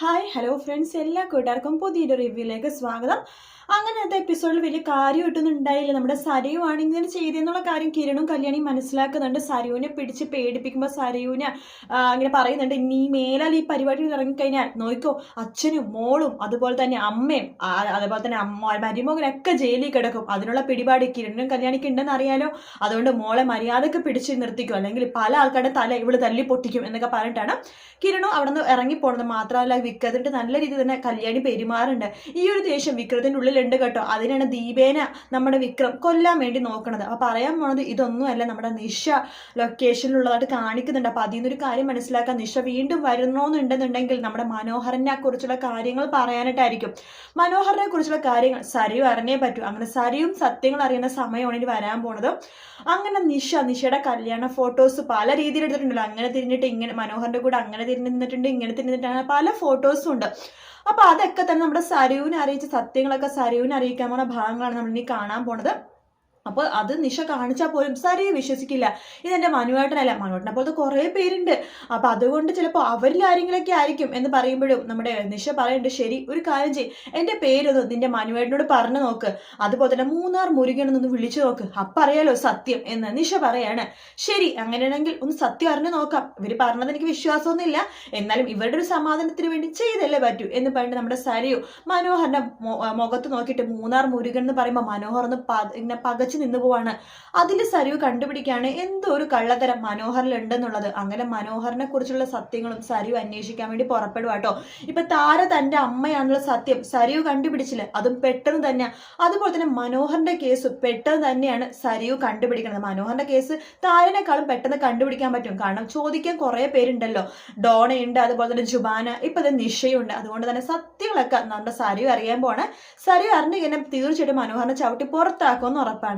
Hi hello friends എല്ലാ കൂട്ടുകാർക്കും പുതിയൊരു റിവ്യൂയിലേക്ക് സ്വാഗതം. അങ്ങനത്തെ എപ്പിസോഡിൽ വലിയ കാര്യമായിട്ടൊന്നും ഉണ്ടായില്ല. നമ്മുടെ സരയുവാണ് ഇങ്ങനെ ചെയ്തെന്നുള്ള കാര്യം കിരണും കല്യാണിയും മനസ്സിലാക്കുന്നുണ്ട്. സരയുവിനെ പിടിച്ച് പേടിപ്പിക്കുമ്പോൾ സരയുവിനെ ഇങ്ങനെ പറയുന്നുണ്ട് നീ മേലാൽ ഈ പരിപാടിയിൽ ഇറങ്ങിക്കഴിഞ്ഞാൽ നോക്കോ അച്ഛനും മോളും അതുപോലെ തന്നെ അമ്മയും അതുപോലെ തന്നെ അമ്മ മരുമകനൊക്കെ ജയിലിൽ കിടക്കും. അതിനുള്ള പിടിപാട് കിരണും കല്യാണിക്ക് ഉണ്ടെന്ന് അറിയാലോ? അതുകൊണ്ട് മോളെ മര്യാദയ്ക്ക് പിടിച്ച് നിർത്തിക്കും. അല്ലെങ്കിൽ പല ആൾക്കാരുടെ തല ഇവൾ തല്ലി പൊട്ടിക്കും എന്നൊക്കെ പറഞ്ഞിട്ടാണ് കിരണോ അവിടെ നിന്ന് ഇറങ്ങിപ്പോണത് മാത്രമല്ല വിക്രത്തിന്റെ നല്ല രീതിയിൽ തന്നെ കല്യാണി പെരുമാറുണ്ട് ഈ ഒരു ദേഷ്യം വിക്രത്തിന്റെ ഉള്ളിലുണ്ട് കേട്ടോ. അതിനാണ് ദീപേന നമ്മുടെ വിക്രം കൊല്ലാൻ വേണ്ടി നോക്കണത്. അപ്പൊ പറയാൻ പോണത് ഇതൊന്നുമല്ല. നമ്മുടെ നിഷ ലൊക്കേഷനിലുള്ളതായിട്ട് കാണിക്കുന്നുണ്ട്. അപ്പൊ അതിൽ നിന്നൊരു കാര്യം മനസ്സിലാക്കാൻ നിഷ വീണ്ടും വരണമെന്നുണ്ടെന്നുണ്ടെങ്കിൽ നമ്മുടെ മനോഹരനെ കുറിച്ചുള്ള കാര്യങ്ങൾ പറയാനായിട്ടായിരിക്കും. മനോഹരനെ കുറിച്ചുള്ള കാര്യങ്ങൾ സരിയും അറിഞ്ഞേ പറ്റൂ. അങ്ങനെ സരിയും സത്യങ്ങൾ അറിയുന്ന സമയമാണ് ഇനി വരാൻ പോണത്. അങ്ങനെ നിഷ നിഷയുടെ കല്യാണ ഫോട്ടോസ് പല രീതിയിൽ എടുത്തിട്ടുണ്ടല്ലോ. അങ്ങനെ തിരിഞ്ഞിട്ട് ഇങ്ങനെ മനോഹരന്റെ കൂടെ അങ്ങനെ തിരിഞ്ഞു നിന്നിട്ടുണ്ട് ഇങ്ങനെ തിരിഞ്ഞിട്ടാണ് പല ഫോട്ടോസും ഉണ്ട്. അപ്പൊ അതൊക്കെ തന്നെ നമ്മുടെ സരൂവിനെ അറിയിച്ച സത്യങ്ങളൊക്കെ സരൂവിനെ അറിയിക്കാൻ പോണ ഭാഗങ്ങളാണ് നമ്മൾ ഇനി കാണാൻ പോണത്. അപ്പോൾ അത് നിഷ കാണിച്ചാൽ പോലും സരിയെ വിശ്വസിക്കില്ല. ഇതെന്റെ മനുവേട്ടനല്ല. മനുവേട്ടനെ പോലത്തെ കുറേ പേരുണ്ട്. അപ്പോൾ അതുകൊണ്ട് ചിലപ്പോൾ അവരിൽ ആരെങ്കിലൊക്കെ ആയിരിക്കും എന്ന് പറയുമ്പോഴും നമ്മുടെ നിഷ പറയുന്നുണ്ട് ശരി ഒരു കാര്യം ചെയ്യും. എന്റെ പേരൊന്ന് നിന്റെ മനുവേട്ടനോട് പറഞ്ഞു നോക്ക്. അതുപോലെ തന്നെ മൂന്നാർ മുരുകനെന്നൊന്ന് വിളിച്ചു നോക്ക്. അപ്പം അറിയാലോ സത്യം എന്ന് നിഷ പറയാണ്. ശരി അങ്ങനെയാണെങ്കിൽ ഒന്ന് സത്യം അറിഞ്ഞു നോക്കാം. ഇവർ പറഞ്ഞത് എനിക്ക് വിശ്വാസമൊന്നുമില്ല. എന്നാലും ഇവരുടെ ഒരു സമാധാനത്തിന് വേണ്ടി ചെയ്തല്ലേ പറ്റൂ എന്ന് പറഞ്ഞിട്ട് നമ്മുടെ സരിയോ മനോഹറിന്റെ മുഖത്ത് നോക്കിയിട്ട് മൂന്നാർ മുരുകൻ എന്ന് പറയുമ്പോൾ മനോഹർ ഒന്ന് ഇങ്ങനെ പകച്ച് നിന്നു പോവാണ്. അതിൽ സരിവ് കണ്ടുപിടിക്കുകയാണ് എന്തോ ഒരു കള്ളത്തരം മനോഹറിലുണ്ടെന്നുള്ളത് അങ്ങനെ മനോഹറിനെ കുറിച്ചുള്ള സത്യങ്ങളും സരിവ് അന്വേഷിക്കാൻ വേണ്ടി പുറപ്പെടുക കേട്ടോ ഇപ്പൊ താര തന്റെ അമ്മയാണുള്ള സത്യം സരിവ് കണ്ടുപിടിച്ചില്ല. അതും പെട്ടെന്ന് തന്നെ. അതുപോലെ തന്നെ മനോഹറിന്റെ കേസ് പെട്ടെന്ന് തന്നെയാണ് സരിവ് കണ്ടുപിടിക്കുന്നത്. മനോഹറിന്റെ കേസ് താരനേക്കാളും പെട്ടെന്ന് കണ്ടുപിടിക്കാൻ പറ്റും. കാരണം ചോദിക്കാൻ കുറെ പേരുണ്ടല്ലോ. ഡോണയുണ്ട് അതുപോലെ തന്നെ ജുബാന ഇപ്പൊ ഇത് നിഷയുണ്ട്. അതുകൊണ്ട് തന്നെ സത്യങ്ങളൊക്കെ നമ്മുടെ സരിവ് അറിയാൻ പോണേ സരിവ് അറിഞ്ഞു കഴിഞ്ഞാൽ തീർച്ചയായിട്ടും മനോഹറിനെ ചവിട്ടി പുറത്താക്കുമെന്ന് ഉറപ്പാണ്.